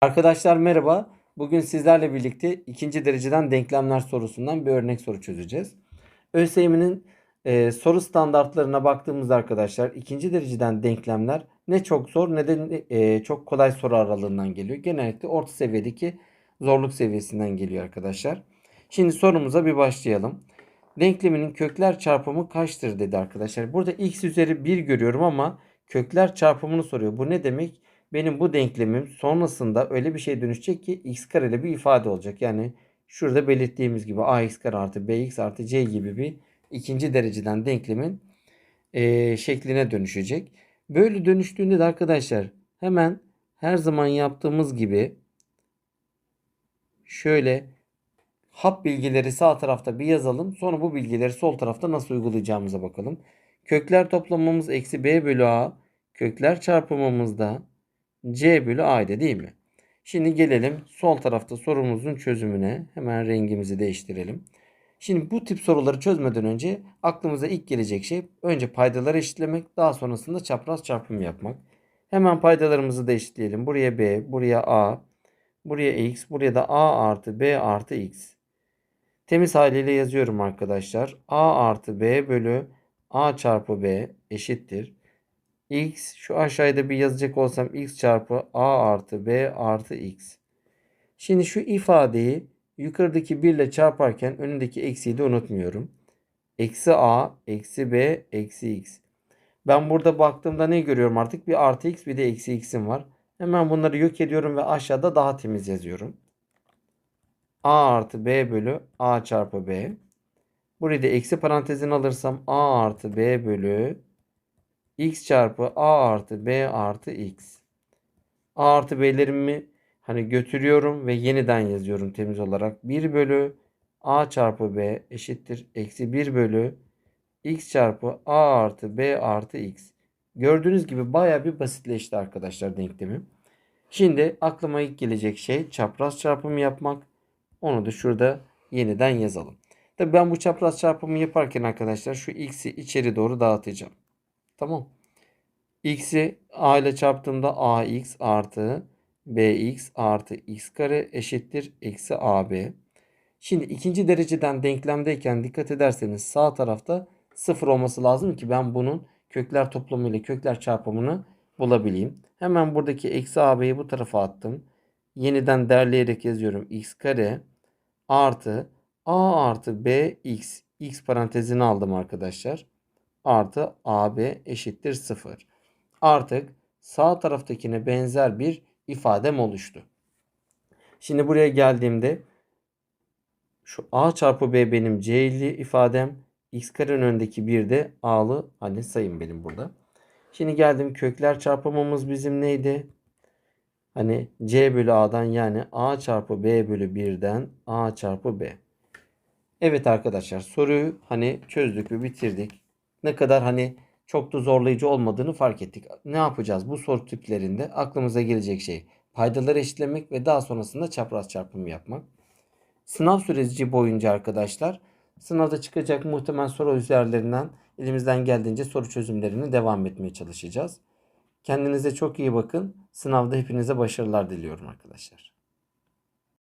Arkadaşlar merhaba. Bugün sizlerle birlikte ikinci dereceden denklemler sorusundan bir örnek soru çözeceğiz. ÖSYM'nin e, soru standartlarına baktığımızda arkadaşlar ikinci dereceden denklemler ne çok zor ne de e, çok kolay soru aralığından geliyor. Genellikle orta seviyedeki zorluk seviyesinden geliyor arkadaşlar. Şimdi sorumuza bir başlayalım. Denkleminin kökler çarpımı kaçtır dedi arkadaşlar. Burada x üzeri 1 görüyorum ama kökler çarpımını soruyor. Bu ne demek? Benim bu denklemim sonrasında öyle bir şey dönüşecek ki x kareli bir ifade olacak. Yani şurada belirttiğimiz gibi ax kare artı bx artı c gibi bir ikinci dereceden denklemin eee, şekline dönüşecek. Böyle dönüştüğünde de arkadaşlar hemen her zaman yaptığımız gibi şöyle hap bilgileri sağ tarafta bir yazalım. Sonra bu bilgileri sol tarafta nasıl uygulayacağımıza bakalım. Kökler toplamamız eksi b bölü a. Kökler çarpımımız da c bölü a'ydı değil mi? Şimdi gelelim sol tarafta sorumuzun çözümüne. Hemen rengimizi değiştirelim. Şimdi bu tip soruları çözmeden önce aklımıza ilk gelecek şey önce paydaları eşitlemek daha sonrasında çapraz çarpım yapmak. Hemen paydalarımızı da eşitleyelim. Buraya b, buraya a, buraya x, buraya da a artı b artı x. Temiz haliyle yazıyorum arkadaşlar. A artı B bölü A çarpı B eşittir. X şu aşağıda bir yazacak olsam X çarpı A artı B artı X. Şimdi şu ifadeyi yukarıdaki 1 ile çarparken önündeki eksiği de unutmuyorum. Eksi A, eksi B, eksi X. Ben burada baktığımda ne görüyorum artık? Bir artı X bir de eksi X'im var. Hemen bunları yok ediyorum ve aşağıda daha temiz yazıyorum. A artı B bölü A çarpı B. Burayı da eksi parantezine alırsam A artı B bölü X çarpı A artı B artı X. A artı B'lerimi hani götürüyorum ve yeniden yazıyorum temiz olarak. 1 bölü A çarpı B eşittir. Eksi 1 bölü X çarpı A artı B artı X. Gördüğünüz gibi baya bir basitleşti arkadaşlar denklemim. Şimdi aklıma ilk gelecek şey çapraz çarpımı yapmak. Onu da şurada yeniden yazalım. Tabii ben bu çapraz çarpımı yaparken arkadaşlar şu x'i içeri doğru dağıtacağım. Tamam. x'i a ile çarptığımda ax artı bx artı x kare eşittir eksi ab. Şimdi ikinci dereceden denklemdeyken dikkat ederseniz sağ tarafta sıfır olması lazım ki ben bunun kökler toplamı ile kökler çarpımını bulabileyim. Hemen buradaki eksi ab'yi bu tarafa attım. Yeniden derleyerek yazıyorum. x kare artı a artı b x. x parantezini aldım arkadaşlar. Artı ab eşittir 0. Artık sağ taraftakine benzer bir ifadem oluştu. Şimdi buraya geldiğimde şu a çarpı b benim c'li ifadem. x karenin önündeki bir de a'lı hani sayım benim burada. Şimdi geldim kökler çarpımımız bizim neydi? Hani C bölü A'dan yani A çarpı B bölü 1'den A çarpı B. Evet arkadaşlar soruyu hani çözdük ve bitirdik. Ne kadar hani çok da zorlayıcı olmadığını fark ettik. Ne yapacağız? Bu soru tiplerinde aklımıza gelecek şey paydaları eşitlemek ve daha sonrasında çapraz çarpımı yapmak. Sınav süreci boyunca arkadaşlar sınavda çıkacak muhtemel soru üzerlerinden elimizden geldiğince soru çözümlerini devam etmeye çalışacağız. Kendinize çok iyi bakın. Sınavda hepinize başarılar diliyorum arkadaşlar.